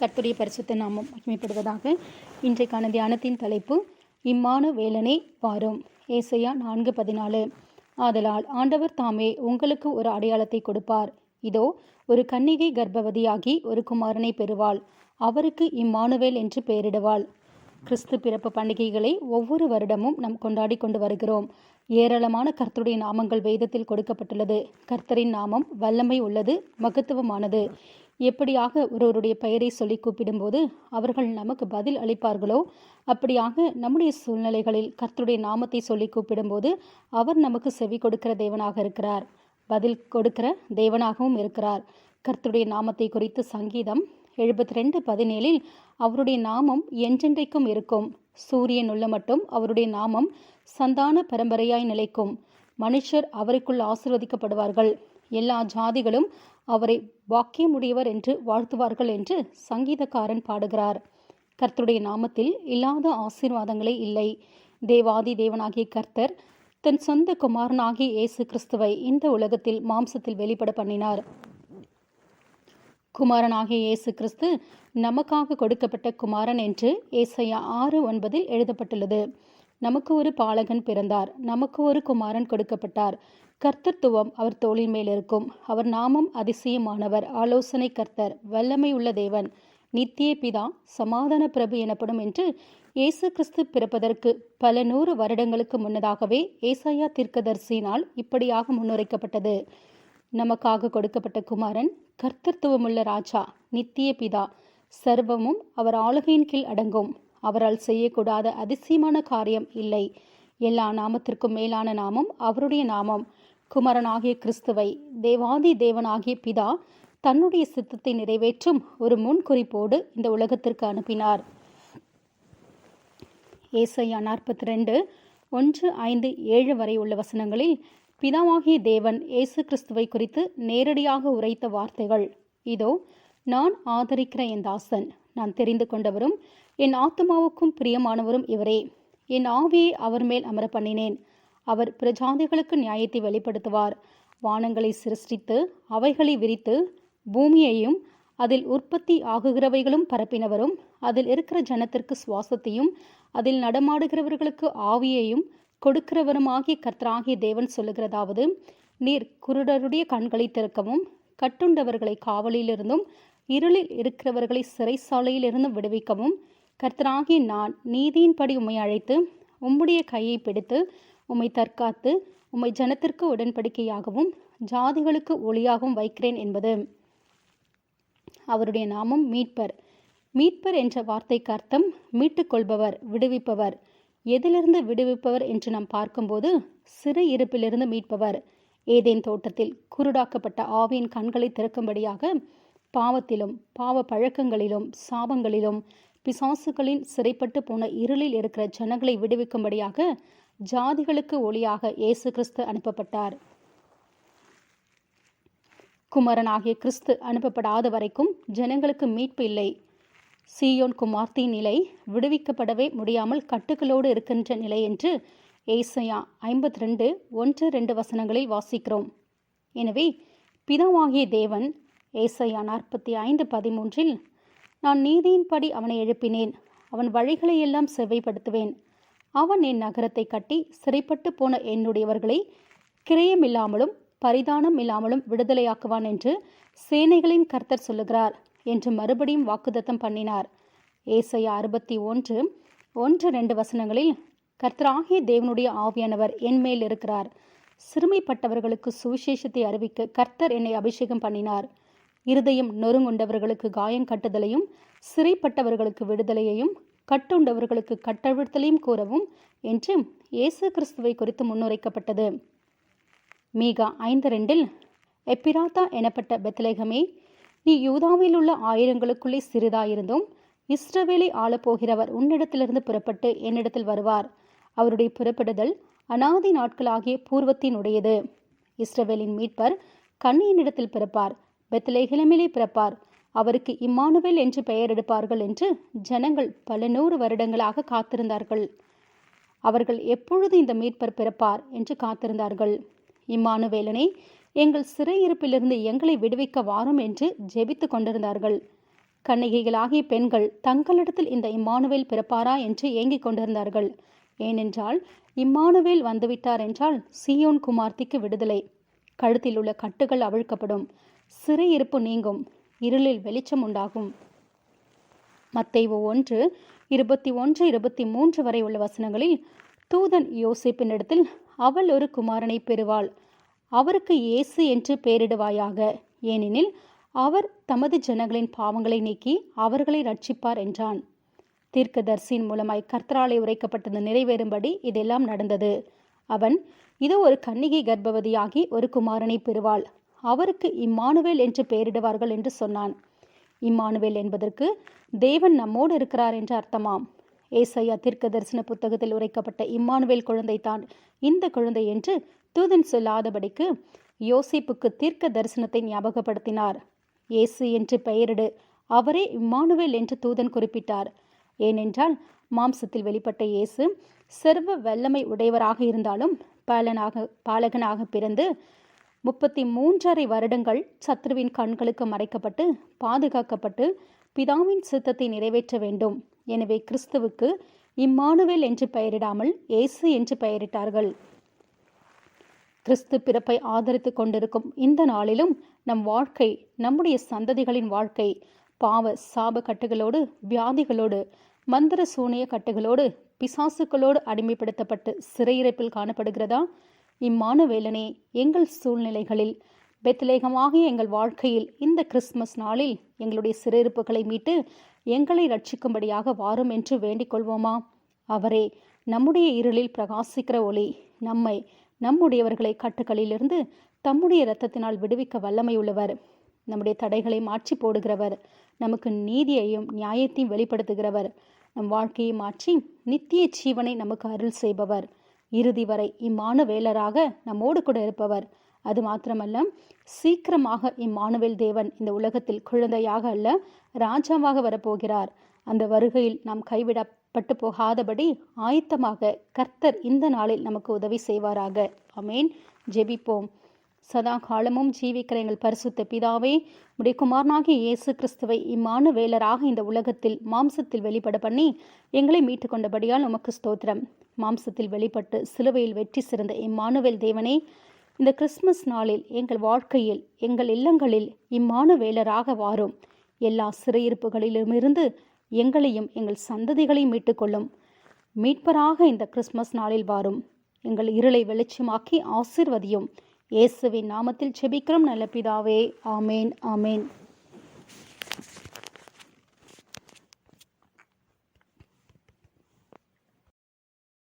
கர்த்தருடைய பரிசுத்த நாமம் மகிமைப்படுவதாக இன்றைக்கான தியானத்தின் தலைப்பு இம்மான வேலனை வாரும். ஏசையா நான்கு பதினாலு. ஆதலால் ஆண்டவர் தாமே உங்களுக்கு ஒரு அடையாளத்தை கொடுப்பார். இதோ ஒரு கன்னிகை கர்ப்பவதியாகி ஒரு குமாரனை பெறுவாள். அவருக்கு இம்மானுவேல் என்று பெயரிடுவாள். கிறிஸ்து பிறப்பு பண்டிகைகளை ஒவ்வொரு வருடமும் நாம் கொண்டாடி கொண்டு வருகிறோம். ஏராளமான கர்த்தருடைய நாமங்கள் வேதத்தில் கொடுக்கப்பட்டுள்ளது. கர்த்தரின் நாமம் வல்லமை உள்ளது மகத்துவமானது. எப்படியாக ஒருவருடைய பெயரை சொல்லி கூப்பிடும்போது அவர்கள் நமக்கு பதில் அளிப்பார்களோ? அப்படியாக நம்முடைய சூழ்நிலைகளில் கர்த்தருடைய நாமத்தை சொல்லி கூப்பிடும்போது அவர் நமக்கு செவி கொடுக்கிற தேவனாக இருக்கிறார். பதில் கொடுக்கிற தேவனாகவும் இருக்கிறார். கர்த்தருடைய நாமத்தை குறித்து சங்கீதம் எழுபத்தி ரெண்டு பதினேழில் அவருடைய நாமம் என்றென்றைக்கும் இருக்கும். சூரியன் உள்ள மட்டும் அவருடைய நாமம் சந்தான பரம்பரையாய் நிலைக்கும். மனுஷர் அவருக்குள் ஆசிர்வதிக்கப்படுவார்கள். எல்லா ஜாதிகளும் அவரை வாக்கியமுடையவர் என்று வாழ்த்துவார்கள் என்று சங்கீதக்காரன் பாடுகிறார். கர்த்தருடைய நாமத்தில் இல்லாத ஆசீர்வாதங்களே இல்லை. தேவாதி தேவனாகிய கர்த்தர் தன் சொந்த குமாரனாகிய இயேசு கிறிஸ்துவை இந்த உலகத்தில் மாம்சத்தில் வெளிப்பட பண்ணினார். குமாரனாகிய இயேசு கிறிஸ்து நமக்காக கொடுக்கப்பட்ட குமாரன் என்று ஏசையா ஆறு ஒன்பதில் எழுதப்பட்டுள்ளது. நமக்கு ஒரு பாலகன் பிறந்தார். நமக்கு ஒரு குமாரன் கொடுக்கப்பட்டார். கர்த்தத்துவம் அவர் தோளின் மேல் இருக்கும். அவர் நாமம் அதிசயமானவர். ஆலோசனை கர்த்தர். வல்லமை உள்ள தேவன். நித்திய பிதா சமாதான பிரபு எனப்படும் என்று இயேசு கிறிஸ்து பிறப்பதற்கு பல நூறு வருடங்களுக்கு முன்னதாகவே ஏசாயா தீர்க்கதரிசியினால் இப்படியாக முன்னுரைக்கப்பட்டது. நமக்காக கொடுக்கப்பட்ட குமாரன் கர்த்தத்துவமுள்ள ராஜா நித்திய பிதா. சர்வமும் அவர் ஆளுகையின் கீழ் அடங்கும். அவரால் செய்யக்கூடாத அதிசயமான காரியம் இல்லை. எல்லா நாமத்திற்கும் மேலான நாமம் அவருடைய நாமம். குமரனாகிய கிறிஸ்துவை தேவாதி தேவனாகிய பிதா தன்னுடைய சித்தத்தை நிறைவேற்றும் ஒரு முன்குறிப்போடு இந்த உலகத்திற்கு அனுப்பினார். ஏசையா நாற்பத்தி ரெண்டு ஒன்று ஐந்து ஏழு வரை உள்ள வசனங்களில் பிதாவாகிய தேவன் இயேசு கிறிஸ்துவை குறித்து நேரடியாக உரைத்த வார்த்தைகள். இதோ நான் ஆதரிக்கிற என் தாசன் நான் தெரிந்து கொண்டவரும் என் ஆத்மாவுக்கும் பிரியமானவரும் இவரே. என் ஆவியை அவர் மேல் அமர பண்ணினேன் அவர் பிரஜாதிகளுக்கு நியாயத்தை வெளிப்படுத்துவார். வானங்களை சிருஷ்டித்து அவைகளை விரித்து பூமியையும் அதில் உற்பத்தி ஆகுகிறவைகளும் பரப்பினவரும் அதில் இருக்கிற ஜனத்திற்கு சுவாசத்தையும் அதில் நடமாடுகிறவர்களுக்கு ஆவியையும் கொடுக்கிறவருமாகிய கர்த்தராகிய தேவன் சொல்லுகிறதாவது நீர் குருடருடைய கண்களை திறக்கவும் கட்டுண்டவர்களை காவலிலிருந்தும் இருளில் இருக்கிறவர்களை சிறைசாலையிலிருந்தும் விடுவிக்கவும் கர்த்தராகிய நான் நீதியின்படி உம்மை அழைத்து உம்முடைய கையை பிடித்து உம்மை தற்காத்து உம்மை ஜனத்திற்கு உடன்படிக்கையாகவும் ஜாதிகளுக்கு ஒளியாகவும் வைக்கிறேன் என்பது. அவருடைய நாமம் மீட்பர். மீட்பர் என்ற வார்த்தைக்கு அர்த்தம் மீட்டுக்கொள்பவர் விடுவிப்பவர். எதிலிருந்து விடுவிப்பவர் என்று நாம் பார்க்கும்போது சிறு இருப்பிலிருந்து மீட்பவர். ஏதேன் தோட்டத்தில் குருடாக்கப்பட்ட ஆவியின் கண்களை திறக்கும்படியாக பாவத்திலும் பாவ பழக்கங்களிலும் சாபங்களிலும் பிசாசுகளின் சிறைப்பட்டு போன இருளில் இருக்கிற ஜனங்களை விடுவிக்கும்படியாக ஜாதிகளுக்கு ஒளியாக இயேசு கிறிஸ்து அனுப்பப்பட்டார். குமரனாகிய கிறிஸ்து அனுப்பப்படாத வரைக்கும் ஜனங்களுக்கு மீட்பு இல்லை. சீயோன் குமார்த்தின் நிலை விடுவிக்கப்படவே முடியாமல் கட்டுகளோடு இருக்கின்ற நிலை என்று ஏசையா ஐம்பத்தி ரெண்டு ஒன்று ரெண்டு வசனங்களில் வாசிக்கிறோம். எனவே பிதாவாகிய தேவன் ஏசையா நாற்பத்தி ஐந்து பதிமூன்றில் நான் நீதியின்படி அவனை எழுப்பினேன். அவன் வழிகளை எல்லாம் செவ்வைப்படுத்துவேன். அவன் என் நகரத்தை கட்டி சிறைப்பட்டு போன என்னுடையவர்களை கிரயமில்லாமலும் பரிதானம் இல்லாமலும் விடுதலையாக்குவான் என்று சேனைகளின் கர்த்தர் சொல்லுகிறார் என்று மறுபடியும் வாக்குதத்தம் பண்ணினார். ஏசையா அறுபத்தி ஒன்று ஒன்று ரெண்டு வசனங்களில் கர்த்தராகிய தேவனுடைய ஆவியானவர் என் மேல் இருக்கிறார். சிறுமைப்பட்டவர்களுக்கு சுவிசேஷத்தை அறிவிக்க கர்த்தர் என்னை அபிஷேகம் பண்ணினார். இருதயம் நொறுங்குண்டவர்களுக்கு காயம் கட்டுதலையும் சிறைப்பட்டவர்களுக்கு விடுதலையையும் கட்டுண்டவர்களுக்கு கட்டவிழ்த்தலையும் கூறவும் என்று இயேசு கிறிஸ்துவை குறித்து முன்னுரைக்கப்பட்டது. மீகா ஐந்து ரெண்டில் எப்பிராத்தா எனப்பட்ட பெத்லேகமே நீ யூதாவில் உள்ள ஆயிரங்களுக்குள்ளே சிறிதாயிருந்தும் இஸ்ரவேலை ஆளப்போகிறவர் உன்னிடத்திலிருந்து புறப்பட்டு என்னிடத்தில் வருவார். அவருடைய புறப்படுதல் அனாதி நாட்களாகிய பூர்வத்தினுடையது. இஸ்ரவேலின் மீட்பர் கண்ணியினிடத்தில் பிறப்பார் பெத்லேஹிலமிலே பிறப்பார். அவருக்கு இம்மானுவேல் என்று பெயர் எடுப்பார்கள் என்று ஜனங்கள் பல நூறு வருடங்களாக காத்திருந்தார்கள். அவர்கள் எப்பொழுது இந்த மீட்பர் பிறப்பார் என்று காத்திருந்தார்கள். இம்மானுவேலனை எங்கள் சிறையிருப்பிலிருந்து எங்களை விடுவிக்க வாரும் என்று ஜெபித்து கொண்டிருந்தார்கள். கண்ணகிகளாகிய பெண்கள் தங்களிடத்தில் இந்த இம்மானுவேல் பிறப்பாரா என்று ஏங்கிக் கொண்டிருந்தார்கள். ஏனென்றால் இம்மானுவேல் வந்துவிட்டார் என்றால் சியோன் குமார்த்திக்கு விடுதலை. கழுத்தில் உள்ள கட்டுகள் அவிழ்க்கப்படும். சிறையிருப்பு நீங்கும். இருளில் வெளிச்சம் உண்டாகும். மத்தேயு ஒன்று இருபத்தி ஒன்று இருபத்தி மூன்று வரை உள்ள வசனங்களில் தூதன் யோசிப்பினிடத்தில் அவள் ஒரு குமாரனை பெறுவாள். அவருக்கு இயேசு என்று பெயரிடுவாயாக. ஏனெனில் அவர் தமது ஜனங்களின் பாவங்களை நீக்கி அவர்களை ரட்சிப்பார் என்றான். தீர்க்கதர்சியின் மூலமாய் கர்த்தராலே உரைக்கப்பட்டது நிறைவேறும்படி இதெல்லாம் நடந்தது. அவன் இதோ ஒரு கன்னிகை கர்ப்பவதியாகி ஒரு குமாரனை பெறுவாள். அவருக்கு இம்மானுவேல் என்று பெயரிடுவார்கள் என்று சொன்னான். இம்மானுவேல் என்பதற்கு தேவன் நம்மோடு இருக்கிறார் என்று அர்த்தமாம். ஏசையா தீர்க்க தரிசன புத்தகத்தில் உரைக்கப்பட்ட இம்மானுவேல் குழந்தை தான் இந்த குழந்தை என்று தூதன் சொல்லாதபடிக்கு யோசிப்புக்கு தீர்க்க தரிசனத்தை ஞாபகப்படுத்தினார். இயேசு என்று பெயரிடு அவரே இம்மானுவேல் என்று தூதன் குறிப்பிட்டார். ஏனென்றால் மாம்சத்தில் வெளிப்பட்ட இயேசு சர்வ வல்லமை உடையவராக இருந்தாலும் பாலனாக பாலகனாக பிறந்து முப்பத்தி மூன்றரை வருடங்கள் சத்ருவின் கண்களுக்கு மறைக்கப்பட்டு பாதுகாக்கப்பட்டு பிதாவின் சித்தத்தை நிறைவேற்ற வேண்டும். எனவே கிறிஸ்துவுக்கு இம்மானுவேல் என்று பெயரிடாமல் இயேசு என்று பெயரிட்டார்கள். கிறிஸ்து பிறப்பை ஆதரித்து கொண்டிருக்கும் இந்த நாளிலும் நம் வாழ்க்கை நம்முடைய சந்ததிகளின் வாழ்க்கை பாவ சாப கட்டுகளோடு வியாதிகளோடு மந்திர சூனிய கட்டுகளோடு பிசாசுக்களோடு அடிமைப்படுத்தப்பட்டு சிறையிறப்பில் காணப்படுகிறதா? இம்மானுவேலனே எங்கள் சூழ்நிலைகளில் பெத்லேகமாகிய எங்கள் வாழ்க்கையில் இந்த கிறிஸ்துமஸ் நாளில் எங்களுடைய சிறையிருப்புகளை மீட்டு எங்களை ரட்சிக்கும்படியாக வாரும் என்று வேண்டிக் கொள்வோமா? அவரே நம்முடைய இருளில் பிரகாசிக்கிற ஒளி நம்மை நம்முடையவர்களை கட்டுக்களிலிருந்து தம்முடைய இரத்தத்தினால் விடுவிக்க வல்லமையுள்ளவர். நம்முடைய தடைகளை மாற்றி போடுகிறவர். நமக்கு நீதியையும் நியாயத்தையும் வெளிப்படுத்துகிறவர். நம் வாழ்க்கையை மாற்றி நித்திய ஜீவனை நமக்கு அருள் செய்பவர். இறுதி வரை இம்மானுவேலராக நம்மோடு கூட இருப்பவர். அது மாத்திரமல்ல சீக்கிரமாக இம்மானுவேல் தேவன் இந்த உலகத்தில் குழந்தையாக அல்ல ராஜாவாக வரப்போகிறார். அந்த வருகையில் நாம் கைவிடப்பட்டு போகாதபடி ஆயத்தமாக கர்த்தர் இந்த நாளில் நமக்கு உதவி செய்வாராக. அமேன் ஜெபிப்போம். சதா காலமும் ஜீவிக்கிற எங்கள் பரிசுத்த பிதாவே உடைய குமாரனாகிய இயேசு கிறிஸ்துவை இம்மானு வேலராக இந்த உலகத்தில் மாம்சத்தில் வெளிப்பட பண்ணி எங்களை மீட்டு கொண்டபடியால் உமக்கு ஸ்தோத்திரம். மாம்சத்தில் வெளிப்பட்டு சிலுவையில் வெற்றி சிறந்த இம்மானுவேல் தேவனே இந்த கிறிஸ்மஸ் நாளில் எங்கள் வாழ்க்கையில் எங்கள் இல்லங்களில் இம்மானுவேலராக வாரும். எல்லா சிறையிருப்புகளிலுமிருந்து எங்களையும் எங்கள் சந்ததிகளையும் மீட்டுக்கொள்ளும். மீட்பராக இந்த கிறிஸ்மஸ் நாளில் வாரும். எங்கள் இருளை வெளிச்சமாக்கி ஆசிர்வதியும். இயேசுவின் நாமத்தில் செபிக்கிறோம் நல்ல பிதாவே. ஆமேன் ஆமேன்.